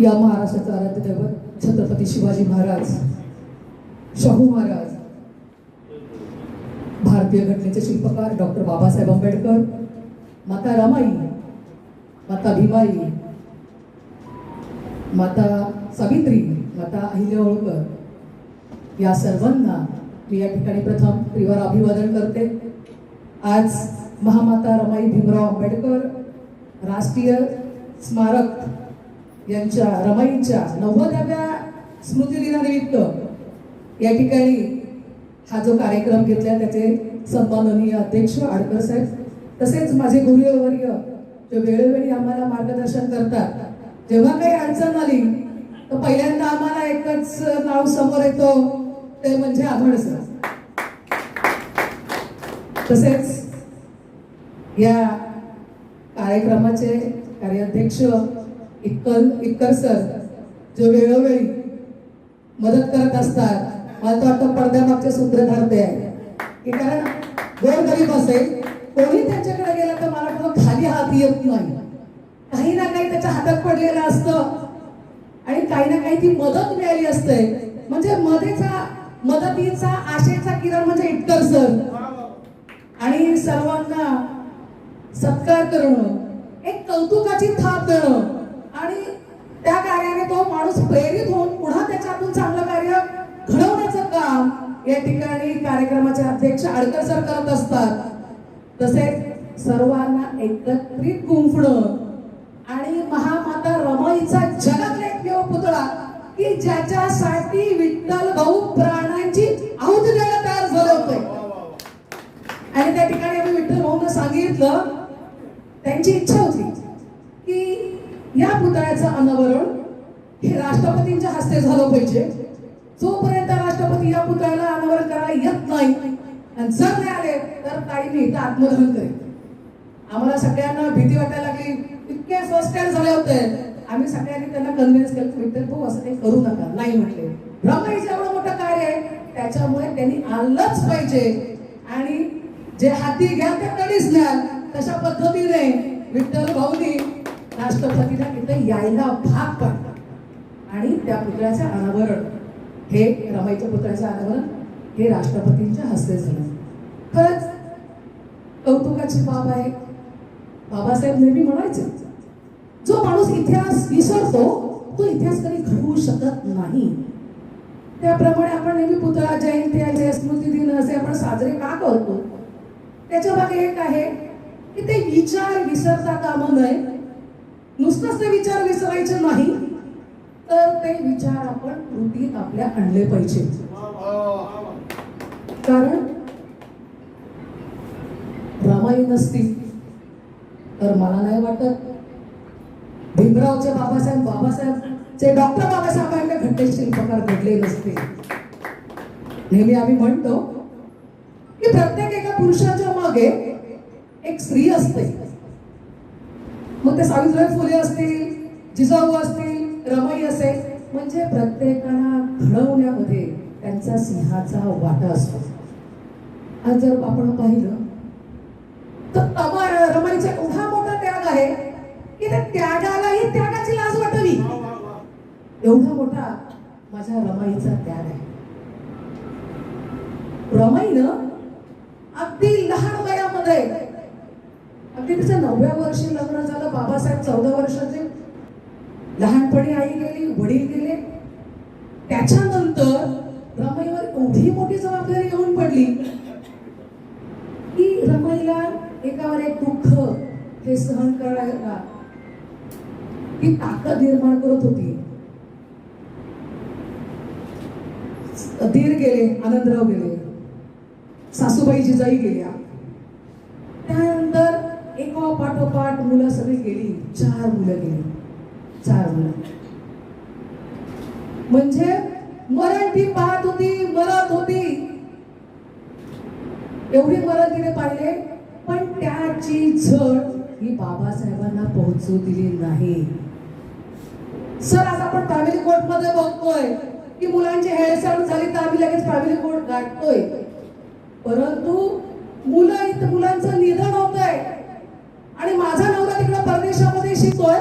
या महाराष्ट्राचा आराध्य दैवत छत्रपती शिवाजी महाराज शाहू महाराज भारतीय घटनेचे शिल्पकार डॉक्टर बाबासाहेब आंबेडकर माता रमाई माता भीमाई माता सावित्री माता अहिल्या होळकर या सर्वांना मी या ठिकाणी प्रथम त्रिवार अभिवादन करते. आज महामाता रमाई भीमराव आंबेडकर राष्ट्रीय स्मारक यांच्या रमाईच्या नव्वदाव्या स्मृतिदिनानिमित्त या ठिकाणी हा जो कार्यक्रम घेतला त्याचे सन्माननीय अध्यक्ष आडकर साहेब तसेच माझे गुरुवर्य जे वेळोवेळी आम्हाला मार्गदर्शन करतात जेव्हा काही अडचण आली तर पहिल्यांदा आम्हाला एकच नाव समोर येतो ते म्हणजे आव्हाड सर. तसेच या कार्यक्रमाचे कार्याध्यक्ष इक्कल इक्कर सर जो वेळोवेळी मदत करत असतात मला तर वाटतं पडद्यामागचे सूत्रधार ते आहे की कारण गोर गरीब असेल कोणी त्यांच्याकडे गेला तर मला वाटतं खाली हात येत नाही. काही ना काही त्याच्या हातात पडलेलं असतं. आणि काही ना काही ती मदत मिळाली असते. म्हणजे मध्येचा मदतीचा आशेचा किरण म्हणजे इटकर सर. आणि सर्वांना सत्कार करणं एक कौतुकाची थाप देणं. आणि त्या कार्याने तो माणूस प्रेरित होऊन पुन्हा त्याच्यातून चांगलं कार्य घडवण्याचं काम या ठिकाणी कार्यक्रमाचे अध्यक्ष आडकर सर करत असतात. तसेच सर्वांना एकत्रित गुंफणं आणि महामाता रमाईचा जगातला एकमेव पुतळा की ज्याच्यासाठी विठ्ठल भाऊ प्राणांची आहुत द्यायला तयार झालं होते. आणि त्या ठिकाणी आम्ही विठ्ठल भाऊंना सांगितलं त्यांची इच्छा होती. या पुतळ्याचं अनावरण हे राष्ट्रपतींच्या हस्ते झालं पाहिजे. जोपर्यंत राष्ट्रपती या पुतळ्याला अनावरण करायला येत नाही आणि जर नाही आले तर ताईंनी इथं आत्मदहन करेल आम्हाला सगळ्यांना भीती वाटायला लागली. इतके फर्स्ट टाइम झाले होते. आम्ही सगळ्यांनी त्यांना कन्व्हिन्स केलं. की विठ्ठल भाऊ असं काही करू नका. नाही म्हटले. ब्रह्माईचं एवढं मोठं कार्य आहे त्याच्यामुळे त्यांनी आलंच पाहिजे. आणि जे हाती घ्या ते कधीच न्याल तशा पद्धतीने विठ्ठल भाऊनी राष्ट्रपतीला तिथे यायला भाग पाडला. आणि त्या पुतळ्याचं अनावरण हे रमाईच्या पुतळ्याचं अनावरण हे राष्ट्रपतींच्या हस्ते झालं. खरंच कौतुकाची बाब आहे. बाबासाहेब नेहमी म्हणायचे जो माणूस इतिहास विसरतो तो इतिहास कधी घडवू शकत नाही. त्याप्रमाणे आपण नेहमी पुतळा जयंती आहे स्मृती दिन असे आपण साजरे का करतो? त्याच्यामागे एक आहे की ते विचार विसरता कामा नये. नुसतंच ते विचार विसरायचे नाही. तर ते विचार आपण कृतीत आपल्या आणले पाहिजे. कारण रामायण असतील तर मला नाही वाटत. भीमरावचे बाबासाहेब बाबासाहेबचे डॉक्टर बाबासाहेब आंबेडकर घटनेचे शिल्पकार घडले नसते. नेहमी आम्ही म्हणतो की प्रत्येक एका पुरुषाच्या मागे एक स्त्री असते. मग ते सावित्रीबाई फुले असतील जिजाऊ असतील रमाई असेल. म्हणजे प्रत्येकाला घडवण्यामध्ये त्यांचा सिंहाचा वाटा असतो. आज जर आपण पाहिलं तर तमा रमाईचा एवढा मोठा त्याग आहे की त्या त्यागालाही त्यागाची लाज वाटावी. एवढा मोठा माझ्या रमाईचा त्याग आहे. रमाईनं अगदी लहान वयामध्ये अगदी तिचं नवव्या वर्षी लग्न झालं बाबासाहेब चौदा वर्षाचे. लहानपणी आई गेली वडील गेले. त्याच्यानंतर रमाईवर एवढी मोठी जबाबदारी येऊन पडली की रमाईला एकावर एक दुःख हे सहन करायला ती ताकद निर्माण करत होती. दीर गेले आनंदराव गेले. सासूबाई जिजाई गेल्या. पाठोपाठ मुलं सगळी गेली. चार मुलं गेली. चार मुलं. म्हणजे मरण ती पाहत होती मरत होती. एवढी मरण तिने पाहिले. पण त्याची झड ही बाबासाहेबांना पोहोचू दिली नाही. सर आज आपण फॅमिली कोर्टमध्ये बघतोय की मुलांची हेळसांड झाली तर आम्ही लगेच फॅमिली कोर्ट गाठतोय. परंतु मुलं इथं मुलांचं निधन होत आहे आणि माझा नवरा तिकडे परदेशामध्ये शिकतोय.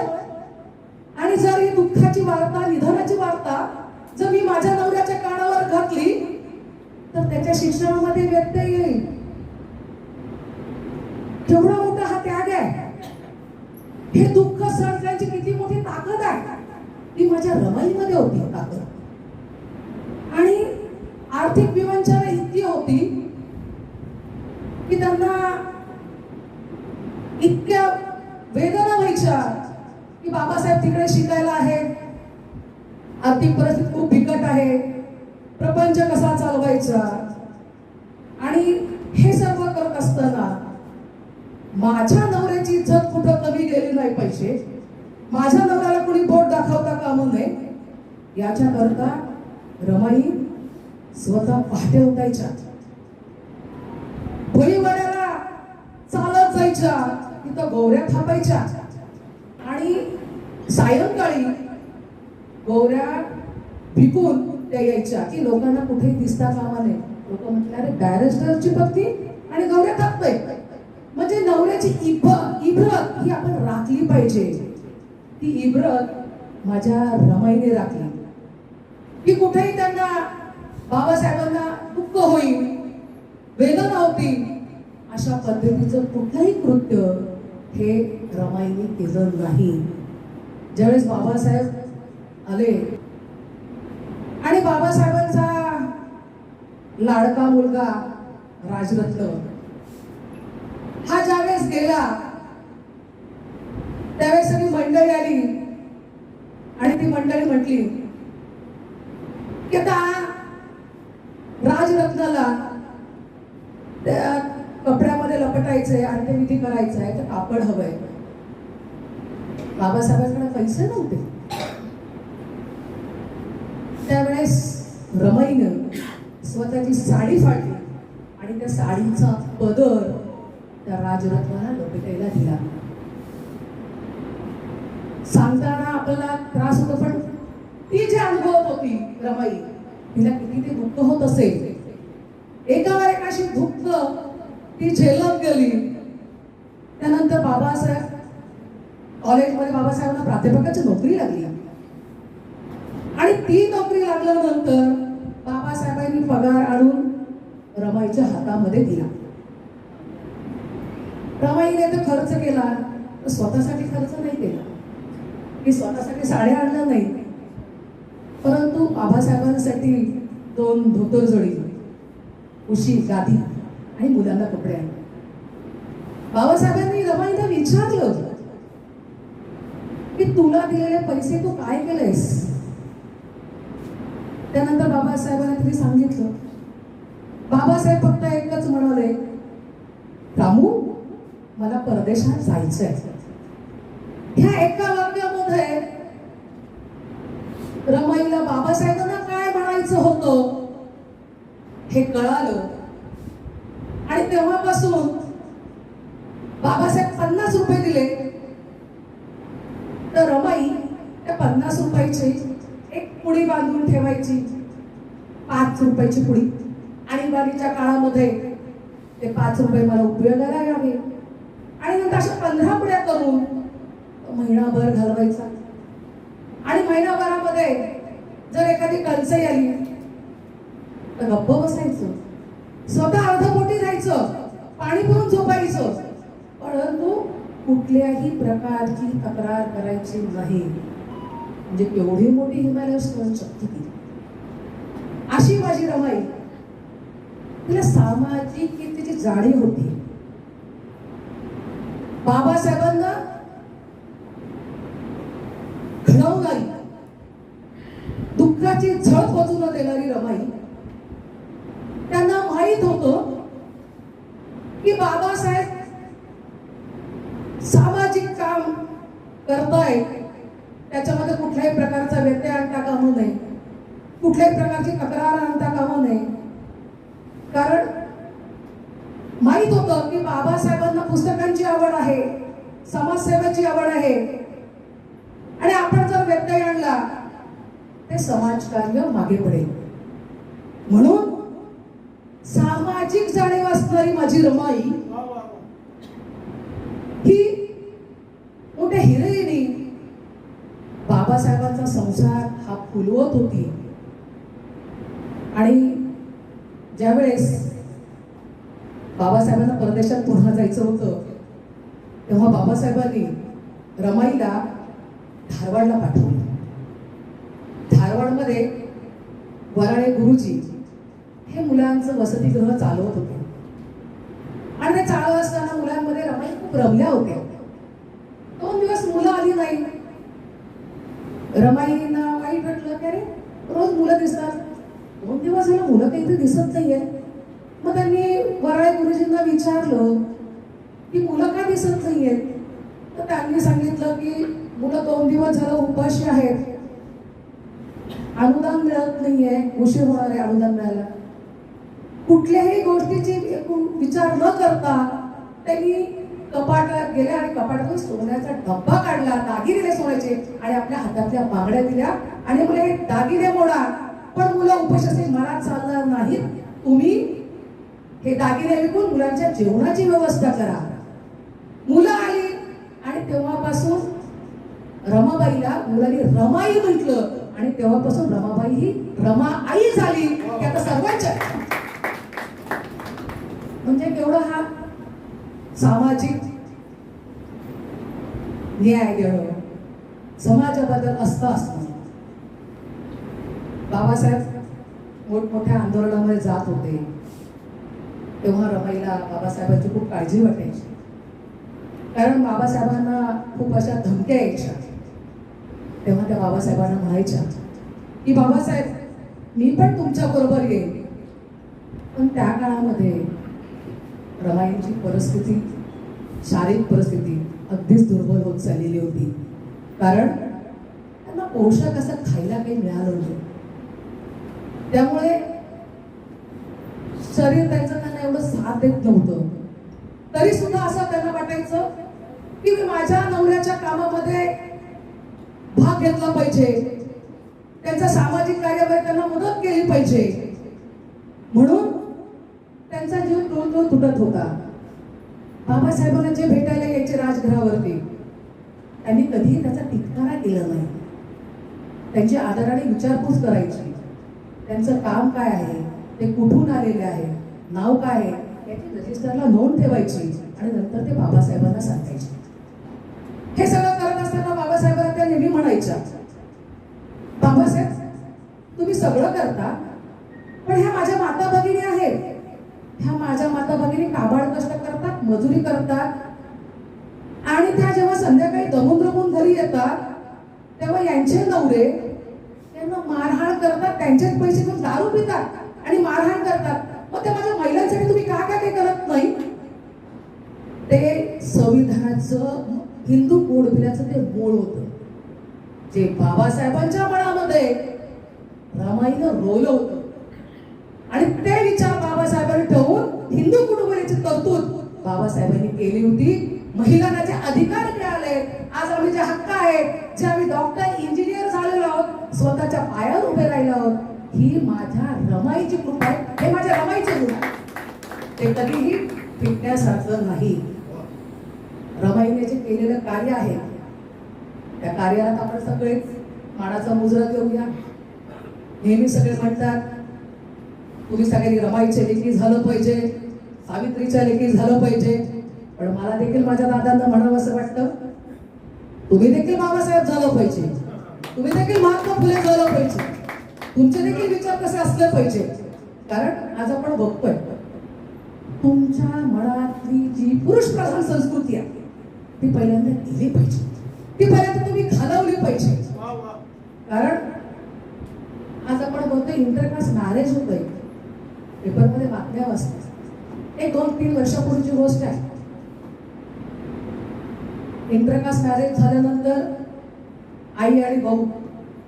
आणि जर ही दुःखाची वार्ता निधनाची वार्ता जर मी माझ्या नवऱ्याच्या कानावर घातली तर त्याच्या शिक्षणामध्ये व्यत्यय येईल. केवढा मोठा हा त्याग आहे. हे दुःख सहन किती मोठी ताकद आहे. ती माझ्या रमाईमध्ये होती ताकद. आणि आर्थिक विवंचना इतकी होती की त्यांना इतक्या वेदना व्हायच्या की बाबासाहेब तिकडे शिकायला आहेत. आर्थिक परिस्थिती खूप बिकट आहे. प्रपंच कसा चालवायचा? आणि हे सर्व करत असताना माझ्या नवऱ्याची इज्जत कुठं कमी गेली नाही पाहिजे? माझ्या नवऱ्याला कुणी बोट दाखवता कामा नये? याच्याकरता रमाई स्वतः पहाटे उठायच्या. भोईवाड्याला चालत जायच्या. तिथं गोवऱ्या थापायच्या. आणि सायंकाळी गोवऱ्या भिकून त्या यायच्या की लोकांना कुठेही दिसता कामा नये. लोक म्हटले अरे बॅरिस्टरची पत्नी आणि गौऱ्या थापतय. म्हणजे नवऱ्याची इब इब्रत ही आपण राखली पाहिजे. ती इब्रत माझ्या रमाईने राखली. की कुठेही त्यांना बाबासाहेबांना दुःख होईल वेदना होतील अशा पद्धतीचं कुठलंही कृत्य हे रमाईने केलं नाही. ज्यावेळेस बाबासाहेब आले आणि बाबासाहेबांचा लाडका मुलगा राजरत्न हा ज्यावेळेस गेला त्यावेळेस सगळी मंडळी आली आणि ती मंडळी म्हटली की आता राजरत्नाला त्या कपड्या लपटायचंय अंत्यविधी करायचं आहे तर कापड हवंय. बाबासाहेबांकडे पैसे नव्हते. त्यावेळेस रमाईनं स्वतःची साडी फाडली आणि त्या साडीचा पदर त्या राजरत्नाला लपेटायला दिला. सांगताना आपल्याला त्रास होतो पण ती जी अनुभवत होती रमाई तिला किती ते दुःख होत असेल. एका एक दुःख ती झेलत गेली. त्यानंतर बाबासाहेब कॉलेजमध्ये बाबासाहेबांना प्राध्यापकाची नोकरी लागली. आणि ती नोकरी लागल्यानंतर बाबासाहेबांनी पगार आणून रमाईच्या हातामध्ये दिला. रमाईने तर खर्च केला तर स्वतःसाठी खर्च नाही केला. की स्वतःसाठी साड्या आणल्या नाही. परंतु बाबासाहेबांसाठी दोन धोतर जोडी उशी गादी आणि मुलांना कपडे आणले. बाबासाहेबांनी रमाईला विचारलं की तुला दिलेले पैसे तू काय केलेस त्यानंतर बाबासाहेबांना तिने सांगितलं. बाबासाहेब फक्त एकच म्हणाले रामू मला परदेशात जायचंय. ह्या एका वाक्यामध्ये रमाईला बाबासाहेबांना काय म्हणायचं होतं हे कळालं. आणि तेव्हापासून बाबासाहेब पन्नास रुपये दिले. तर रमाई त्या पन्नास रुपयाची एक पुडी बांधून ठेवायची. पाच रुपयाची पुडी. आणीबाणीच्या काळामध्ये ते पाच रुपये मला उपयोगाला यावे. आणि नंतर अशा पंधरा पुड्या करून महिनाभर घालवायचा आणि महिनाभरामध्ये जर एखादी कलसई आली तर गप्प बसायचं. स्वतः अर्धपोटी राहायचं पाणी भरून झोपायचं. परंतु कुठल्याही प्रकारची तक्रार करायची नाही. म्हणजे केवढी मोठी हिमालय शक्ती ती. अशी माझी रमाई. तिला सामाजिक तिची जाणीव होती. बाबासाहेबांना घडवून दुःखाची झळ पोचू न देणारी रमाई त्यांना माहीत होतं की बाबासाहेब सामाजिक काम करतायत त्याच्यामध्ये कुठल्याही प्रकारचा व्यत्यय आणता कामू नये. कुठल्याही प्रकारची तक्रार आणता कामू नये. कारण माहीत होतं की बाबासाहेबांना पुस्तकांची आवड आहे समाजसेवेची आवड आहे. आणि आपण जर व्यत्यय आणला ते समाजकार्य मागे पडेल. म्हणून सामाजिक जाणीव असणारी माझी रमाई ही बाबासाहेबांचा संसार हा फुलवत होती. आणि ज्यावेळेस बाबासाहेबांना परदेशात पुन्हा जायचं होतं तेव्हा बाबासाहेबांनी रमाईला धारवाडला पाठवलं. धारवाडमध्ये वराळे गुरुजी हे मुलांचं वसतिगृह चालवत होते. आणि ते चालवत असताना मुलांमध्ये रमाई खूप रमल्या होत्या दोन दिवस मुलं आली नाही रमाईंना वाईट वाटलं की अरे रोज मुलं दिसतात. दोन दिवस झालं मुलं काही इथे दिसत नाहीये. मग त्यांनी वराळे गुरुजींना विचारलं की मुलं का दिसत नाहीयेत? तर त्यांनी सांगितलं की मुलं दोन दिवस झालं उपाशी आहेत. अनुदान मिळत नाहीये. उशीर होणार आहे अनुदान मिळायला. कुठल्याही गोष्टीची विचार न करता त्यांनी कपाटात गेल्या आणि कपाटातून सोन्याचा डब्बा काढला. दागिने सोन्याचे आणि आपल्या हातातल्या बांगड्या दिल्या. आणि मुले हे दागिने मोडा पण मुलं उपाशी मनात चालणार नाहीत. तुम्ही हे दागिने विकून मुलांच्या जेवणाची व्यवस्था करा. मुलं आली आणि तेव्हापासून रमाबाईला मुलांनी रमाई म्हटलं. आणि तेव्हापासून रमाबाई ही रमा आई झाली. की आता सर्वांच्या म्हणजे केवढं हा सामाजिक न्याय देणं समाजाबद्दल असतं असणं. बाबासाहेब मोठमोठ्या आंदोलनामध्ये जात होते. तेव्हा रमाईला बाबासाहेबांची खूप काळजी वाटायची. कारण बाबासाहेबांना खूप अशा धमक्या यायच्या. तेव्हा त्या बाबासाहेबांना म्हणायच्या की बाबासाहेब मी पण तुमच्या बरोबर येईन. पण त्या काळामध्ये रमाईंची परिस्थिती शारीरिक परिस्थिती अगदीच दुर्बल होत चाललेली होती. कारण त्यांना पोषक असं खायला काही मिळालं नव्हतं. त्यामुळे शरीर त्यांचं त्यांना एवढं साथ देत नव्हतं. तरी सुद्धा असं त्यांना वाटायचं की मी माझ्या नवऱ्याच्या कामामध्ये भाग घेतला पाहिजे. त्यांच्या सामाजिक कार्यामध्ये त्यांना मदत केली पाहिजे. म्हणून त्यांचा जीव तुळतुळ तुटत होता. बाबासाहेबांना जे भेटायला यायचे राजघरावरती त्यांनी कधीही त्याचा तिटकारा केला नाही. त्यांची आदराने विचारपूस करायची त्यांचं काम काय आहे ते कुठून आलेले आहे नाव काय आहे याची रजिस्टरला नोंद ठेवायची आणि नंतर ते बाबासाहेबांना सांगायचे. हे सगळं करत असताना बाबासाहेबांना त्या नेहमी म्हणायच्या बाबासाहेब तुम्ही सगळं करता पण ह्या माझ्या माता भगिनी आहेत. ह्या माझ्या माता भगिनी काबाड कष्ट करतात मजुरी करतात. आणि त्या जेव्हा संध्याकाळी दमून रमून घरी येतात तेव्हा यांचे नवरे त्यांना मारहाण करतात त्यांचेच पैसे घेऊन दारू पितात आणि मारहाण करतात. मग त्या माझ्या महिलांसाठी तुम्ही का काय काही करत नाही? ते संविधानाचं हिंदू पोटबिलाचं ते मूळ होतं. जे बाबासाहेबांच्या मनामध्ये रमाईनं रोवलं होतं. आणि ते विचार बाबासाहेबांनी ठेवून हिंदू कुटुंबाची तरतूद बाबासाहेबांनी केली होती. महिलांना जे अधिकार मिळाले आज आम्ही जे हक्क आहेत जे आम्ही डॉक्टर इंजिनियर झालेलो आहोत स्वतःच्या पायावर उभे राहिलो आहोत ही माझ्या रमाईची कृपा आहे. हे माझ्या रमाईचे गुण आहे ते कधीही फिटण्यासारखं नाही. रमाईने जे केलेलं कार्य आहे त्या कार्याला आपण सगळेच मानाचा मुजरा देऊया नेहमी सगळे म्हणतात तुम्ही सगळ्यांनी रमाईच्या लेखी झालं पाहिजे सावित्रीच्या लेखी झालं पाहिजे. पण मला देखील माझ्या दादांना म्हणावं असं वाटतं तुम्ही देखील बाबासाहेब झालं पाहिजे. तुम्ही देखील महात्मा फुले झालं पाहिजे. तुमचे देखील विचार कसे असले पाहिजे. कारण आज आपण बघतोय तुमच्या मनातली जी पुरुष प्रधान संस्कृती आहे ती पहिल्यांदा दिली पाहिजे. ती पहिल्यांदा तुम्ही घालवली पाहिजे. कारण आज आपण बघतोय इंटरकास्ट मॅरेज होतंय. पेपरमध्ये बातम्या वाचतात. एक दोन तीन वर्षापूर्वीची गोष्ट आहे. इंद्रकास मॅरेज झाल्यानंतर आई आणि भाऊ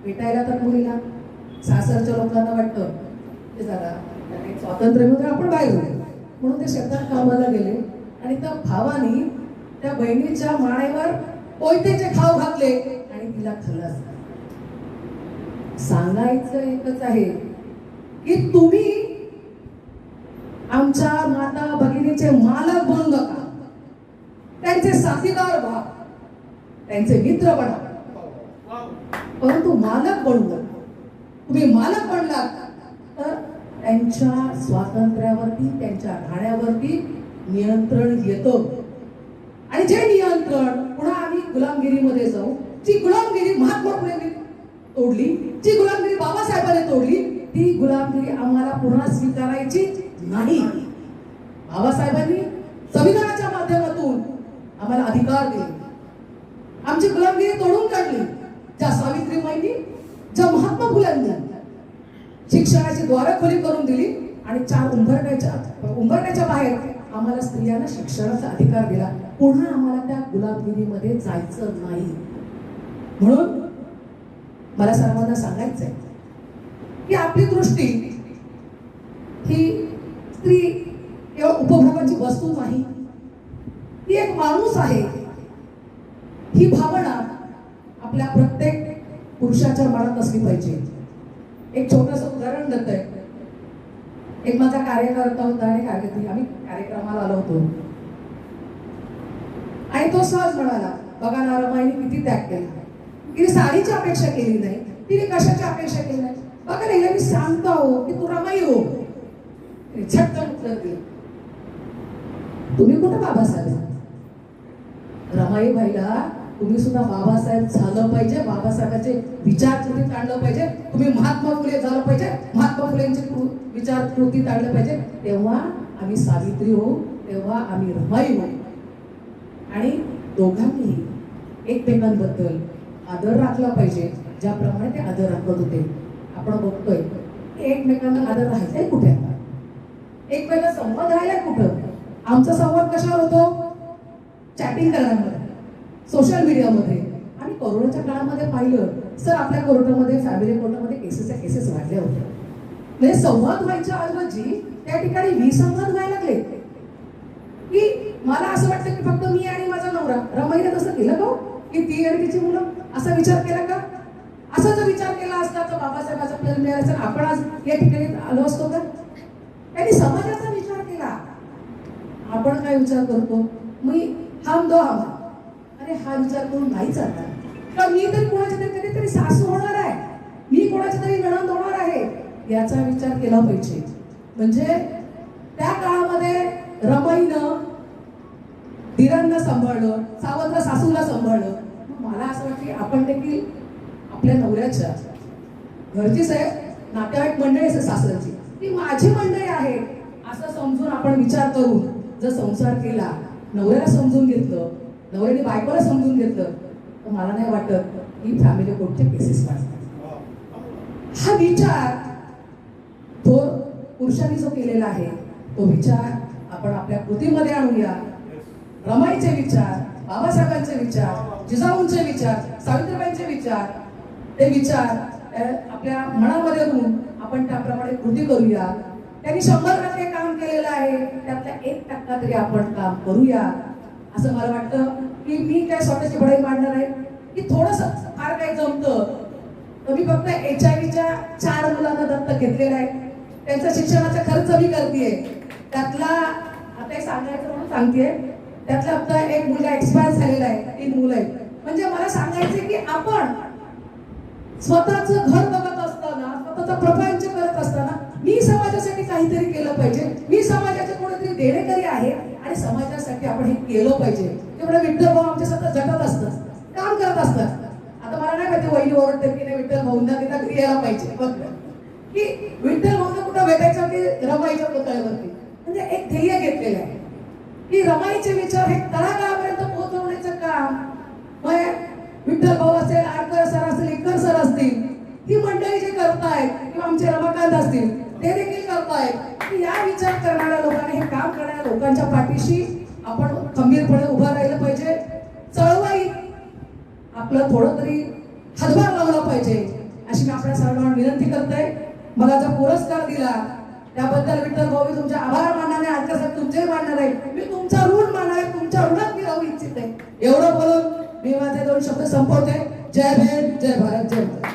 भेटायला तर मुलीला. सासरच्या लोकांना वाटतं की जरा स्वातंत्र्य मिळून आपण बाहेर होऊ म्हणून ते शेतात कामाला गेले आणि त्या भावानी त्या बहिणीच्या माळेवर कोयतेचे खाव घातले आणि तिला खलास सांगायचं एकच आहे की तुम्ही आमच्या माता भगिनीचे मालक बनू नका त्यांचे साथीदार व्हा त्यांचे मित्र बना. परंतु मालक बनू नका तुम्ही मालक बनलात. तर त्यांच्या स्वातंत्र्यावरती त्यांच्या राहण्यावरती नियंत्रण येतं. आणि जे नियंत्रण पुन्हा आम्ही गुलामगिरीमध्ये जाऊ. जी गुलामगिरी महात्मा फुले तोडली जी गुलामगिरी बाबासाहेबांनी तोडली ती गुलामगिरी आम्हाला पुन्हा स्वीकारायची नाही. बाबासाहेबांनी संविधानाच्या माध्यमातून आम्हाला अधिकार दिले. आमची गुलामगिरी तोडून काढली. ज्या सावित्रीबाईंनी ज्या महात्मा फुल्यांनी शिक्षणाची द्वारखोली करून दिली आणि चार उंबरण्याच्या उंबरण्याच्या बाहेर आम्हाला स्त्रियांना शिक्षणाचा अधिकार दिला. पुन्हा आम्हाला त्या गुलामगिरीमध्ये जायचं नाही. म्हणून मला सर्वांना सांगायचं आहे की आपली दृष्टी ही स्त्री केवळ उपभोगाची वस्तू नाही. ती एक माणूस आहे. ही भावना आपल्या प्रत्येक पुरुषाच्या मनात असली पाहिजे. एक छोटस उदाहरण देत आहे एक माझा कार्यकर्ता होता आणि कार्यकर्ती आम्ही कार्यक्रमाला आलो होतो. आणि तो सहज म्हणाला बघा नारमाईने किती त्याग केला. तिने साडीची अपेक्षा केली नाही तिने कशाची अपेक्षा केली नाही? बघा ना हिला मी सांगता हो की तू रमाई हो. तिने झटकन उत्तर दिलं तुम्ही कुठं बाबासाहेब रमाईबाईला तुम्ही सुद्धा बाबासाहेब झालं पाहिजे बाबासाहेबांचे विचार कृतीत आणलं पाहिजे तुम्ही महात्मा फुले झालं पाहिजे महात्मा फुलेंचे कृ- विचार कृतीत आणलं पाहिजे तेव्हा आम्ही सावित्री हो तेव्हा आम्ही रमाई हो. आणि दोघांनीही एकमेकांबद्दल आदर राखला पाहिजे ज्याप्रमाणे ते आदर राखत होते. आपण बघतोय एकमेकांना आदर राहायचाय कुठे आता? एकमेकांना संवाद राहिलाय कुठं? आमचा संवाद कशावर होतो? चॅटिंग करण्यामध्ये सोशल मीडियामध्ये आणि कोरोनाच्या काळामध्ये पाहिलं सर आपल्या कोर्टामध्ये फॅमिली कोर्टामध्ये केसेसच्या केसेस वाढल्या होत्या. म्हणजे संवाद व्हायच्या ऐवजी त्या ठिकाणी विसंवाद व्हायला लागले. की मला असं वाटतं की फक्त मी आणि माझा नवरा रमाईने तसं केलं का हो? की ती आणि तिची मुलं? असा विचार केला का? असा जर विचार केला असता तर बाबासाहेबाचा प्रेम मिळायचं आपण आज या ठिकाणी आलो असतो का? त्यांनी समाजाचा विचार केला. आपण काय विचार करतो? मी हम दो हम. अरे हा विचार करून नाही चालणार. कारण मी तरी कोणाच्या तरी कधीतरी सासू होणार आहे. मी कोणाच्या तरी नणंद होणार आहे. याचा विचार केला पाहिजे. म्हणजे त्या काळामध्ये रमाईनं धीरांना सांभाळलं सावत्र सासूला सांभाळलं. मला असं वाटतं की आपण देखील आपल्या नवऱ्याच्या घरचीच आहे नातेवाईक मंडळी आहे सासऱ्याची ती माझी मंडळी आहे असं समजून आपण विचार करून जर संसार केला नवऱ्याला समजून घेतलं नवऱ्याने बायकोला समजून घेतलं तर मला नाही वाटत ही फॅमिली कोर्टचे केसेस वाढतात. हा विचार तो पुरुषांनी जो केलेला आहे तो विचार आपण आपल्या कृतीमध्ये आणूया. रमाईचे विचार बाबासाहेबांचे विचार जिजाऊंचे विचार सावित्रीबाईंचे विचार ते विचार आपल्या मनामध्ये होऊन आपण त्याप्रमाणे कृती करूया. त्यांनी शंभर टक्के काम केलेलं आहे. त्यातल्या एक टक्का तरी आपण काम करूया. असं मला वाटतं की मी काय स्वतःची बढाई मांडणार आहे? की थोडस फार काही जमतं. तर मी फक्त एच आय व्हीच्या चार मुलांना दत्तक घेतलेलं आहे. त्यांचा शिक्षणाचा खर्च मी करते त्यातला आता एक सांगायचं म्हणून सांगते त्यातला आता एक मुलगा एक्सपायर झालेला आहे. तीन मुलं आहेत. म्हणजे मला सांगायचं की आपण स्वतःच घर बघत असताना स्वतःचा प्रपंच करत असताना मी समाजासाठी काहीतरी केलं पाहिजे. मी समाजाचे कोणीतरी देणेकरी आहे आणि समाजासाठी आपण हे केलं पाहिजे. तेवढं विठ्ठल भाऊ आमच्या सतत जगत असतात काम करत असतात. आता मला नाही माहिती वहिनी ओरडते की नाही विठ्ठल भाऊंना तिथं घरी यायला पाहिजे. बघ की विठ्ठल भाऊंना कुठं भेटायचं की रमाईच्या पुतळ्यावरती? म्हणजे एक ध्येय घेतलेलं आहे. की रमाईचे विचार हे तळागाळापर्यंत पोहोचवण्याचं काम ही मंडळी जे करतायत किंवा आमचे रमाकांत असतील ते देखील करतायत. की या विचार करणाऱ्या लोकांनी हे काम करणाऱ्या लोकांच्या पाठीशी आपण खंबीरपणे उभा राहिलं पाहिजे. चळवळी आपलं थोडं तरी हातभार लावला पाहिजे अशी मी आपल्या सर्वांना विनंती करते मला जो पुरस्कार दिला त्याबद्दल विठ्ठल भाऊ मी तुमचे आभार मानणार आहे आजच्या साहेब तुमचे मानणार आहे. मी तुमचा ऋण मानणार आहे तुमच्या ऋणात मी राहू इच्छिते एवढं बोलून मी माझे दोन शब्द संपवते. जय भेट जय भारत जय माता